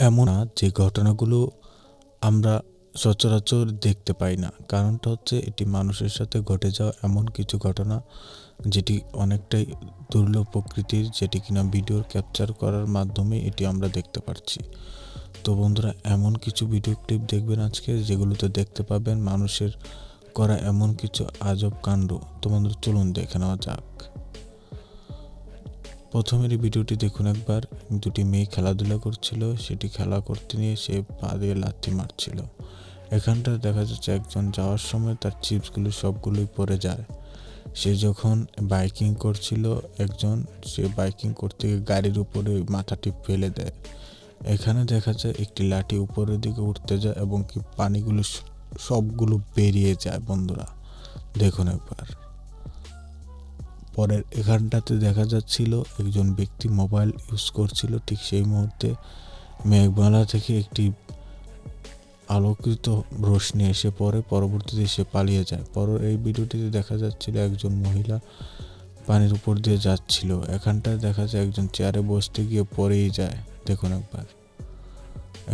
এমন না যে ঘটনাগুলো আমরা সচরাচর দেখতে পাই না। কারণটা হচ্ছে এটি মানুষের সাথে ঘটে যাওয়া এমন কিছু ঘটনা যেটি অনেকটাই দুর্লভ প্রকৃতির, যেটি কিনা ভিডিও ক্যাপচার করার মাধ্যমে এটি আমরা দেখতে পারছি। তো বন্ধুরা, এমন কিছু ভিডিও ক্লিপ দেখবেন আজকে যেগুলোতে দেখতে পাবেন মানুষের করা এমন কিছু আজব কাণ্ড। তো বন্ধুরা, চলুন দেখে নেওয়া যাক। প্রথমের ভিডিওটি দেখুন একবার। দুটি মেয়ে খেলাধুলা করছিল, সেটি খেলা করতে নিয়ে সে পা দিয়ে লাথি মারছিল। এখানটা দেখা যাচ্ছে একজন যাওয়ার সময় তার চিপসগুলো সবগুলোই পড়ে যায়। সে যখন বাইকিং করছিল একজন, সে বাইকিং করতে গিয়ে গাড়ির উপরে মাথাটি ফেলে দেয়। এখানে দেখা যায় একটি লাঠি উপরের দিকে উঠতে যায় এবং কি পানিগুলো সবগুলো বেরিয়ে যায়। বন্ধুরা, দেখুন একবার। পরের এখানটাতে দেখা যাচ্ছিল একজন ব্যক্তি মোবাইল ইউজ করছিল ঠিক সেই মুহূর্তে মেঘমালা থেকে একটি আলোকিত রশ্মি এসে পড়ে পরবর্তীতে সে পালিয়ে যায়। পর এই ভিডিওটিতে দেখা যাচ্ছিল একজন মহিলা পানির উপর দিয়ে যাচ্ছিল। এখানটায় দেখা যায় একজন চেয়ারে বসতে গিয়ে পরেই যায়। দেখুন একবার।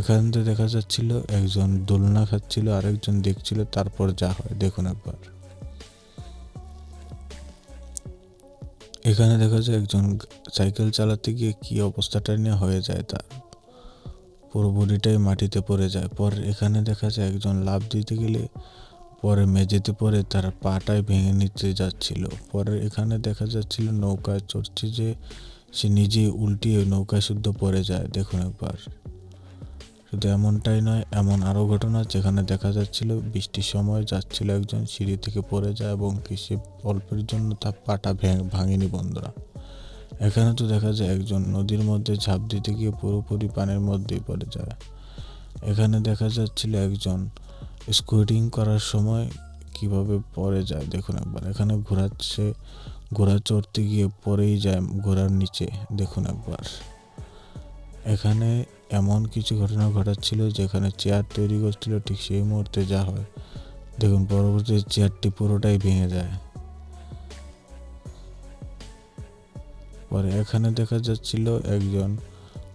এখানতে দেখা যাচ্ছিল একজন দোলনা খাচ্ছিল, আরেকজন দেখছিল তারপর যা হয়। দেখুন একবার। এখানে দেখা যায় একজন সাইকেল চালাতে গিয়ে কি অবস্থাটা নিয়ে হয়ে যায় তার? পুরো বডিটাই মাটিতে পড়ে যায়। পর এখানে দেখা যায় একজন লাভ দিতে গেলে পরে মেঝেতে পড়ে তার পাটাই ভেঙে নিতে যাচ্ছিল। পরে এখানে দেখা যাচ্ছিল নৌকায় চড়ছে যে সে নিজেই উল্টিয়ে নৌকায় শুদ্ধ পড়ে যায়। দেখুন একবার। শুধু এমনটাই নয়, এমন আরও ঘটনা যেখানে দেখা যাচ্ছিল বৃষ্টির সময় যাচ্ছিল একজন সিঁড়ি থেকে পড়ে যায় এবং সে অল্পের জন্য তার পাটা ভেঙে, ভাঙেনি বন্ধুরা। এখানে তো দেখা যায় একজন নদীর মধ্যে ঝাঁপ দিতে গিয়ে পুরোপুরি পানির মধ্যেই পড়ে যায়। এখানে দেখা যাচ্ছিল একজন স্কুটিং করার সময় কীভাবে পড়ে যায়, দেখুন একবার। এখানে ঘোরাচ্ছে, ঘোড়া চড়তে গিয়ে পড়েই যায়, ঘোড়ার নিচে, দেখুন একবার। এখানে এমন কিছু ঘটনা ঘটাচ্ছিল যেখানে চেয়ার তৈরি করছিল ঠিক সেই মুহূর্তে যা হয়। দেখুন পরবর্তীতে চেয়ারটি পুরোটাই ভেঙে যায়। পরে এখানে দেখা যাচ্ছিল একজন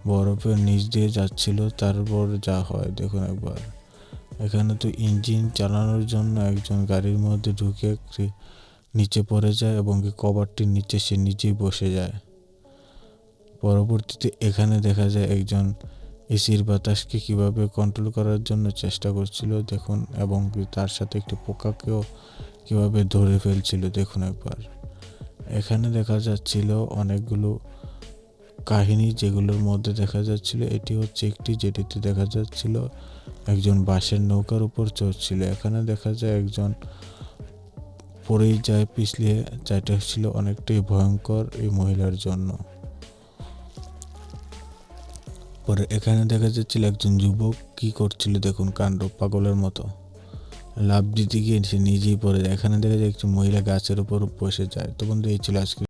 বরফের নিচ দিয়ে যাচ্ছিল, তারপর যা হয়। দেখুন একবার। এখানে তো ইঞ্জিন চালানোর জন্য একজন গাড়ির মধ্যে ঢুকে নিচে পড়ে যায় এবং কভারটির নিচে সে নিজেই বসে যায়। পরবর্তীতে এখানে দেখা যায় একজন এসির বাতাসকে কীভাবে কন্ট্রোল করার জন্য চেষ্টা করছিল, দেখুন, এবং তার সাথে একটি পোকাকেও কীভাবে ধরে ফেলছিল, দেখুন একবার। এখানে দেখা যাচ্ছিল অনেকগুলো কাহিনী যেগুলোর মধ্যে দেখা যাচ্ছিল। এটি হচ্ছে একটি যেটিতে দেখা যাচ্ছিল একজন বাঁশের নৌকার উপর চড়ছিল। এখানে দেখা যায় একজন পড়েই যায় পিছলিয়ে যেটা ছিল অনেকটাই ভয়ঙ্কর এই মহিলার জন্য। পরে এখানে দেখা যাচ্ছিল একজন যুবক কি করছিল দেখুন, কাণ্ড পাগলের মতো। লাভ দিতে গিয়ে সে নিজেই পড়ে যায়। এখানে দেখা যায় একটি মহিলা গাছের উপর বসে যায়। তো বন্ধু, এই ছিল আজকে